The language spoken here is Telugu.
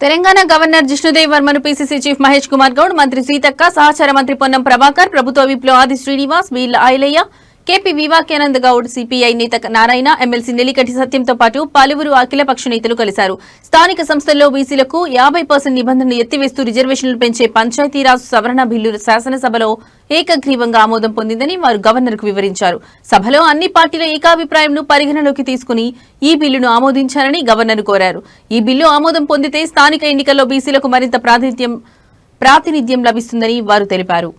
తెలంగాణ గవర్నర్ జిష్ణుదేవ్ వర్మను పీసీసీ చీఫ్ మహేష్ కుమార్ గౌడ్ మంత్రి సీతక్క సహచార మంత్రి పొన్నం ప్రభాకర్ ప్రభుత్వ విప్లో ఆది శ్రీనివాస్ వీళ్ళ ఐలయ్య కేపీ వివాకానంద్ గౌడ్ సిపిఐ నేత నారాయణ ఎమ్మెల్సీ నెల్లికటి సత్యంతో పాటు పలువురు అఖిలపక్ష నేతలు కలిశారు. స్థానిక సంస్థల్లో బీసీలకు యాభై పర్సెంట్ నిబంధనలు ఎత్తివేస్తూ రిజర్వేషన్లు పెంచే పంచాయతీరాజ్ సవరణ బిల్లు శాసనసభలో ఏకగ్రీవంగా ఆమోదం పొందిందని వారు గవర్నర్కు వివరించారు. సభలో అన్ని పార్టీల ఏకాభిప్రాయంను పరిగణలోకి తీసుకుని ఈ బిల్లును ఆమోదించాలని గవర్నర్ కోరారు. ఈ బిల్లు ఆమోదం పొందితే స్థానిక ఎన్నికల్లో బీసీలకు మరింత ప్రాతినిధ్యం ప్రాతినిధ్యం లభిస్తుందని వారు తెలిపారు.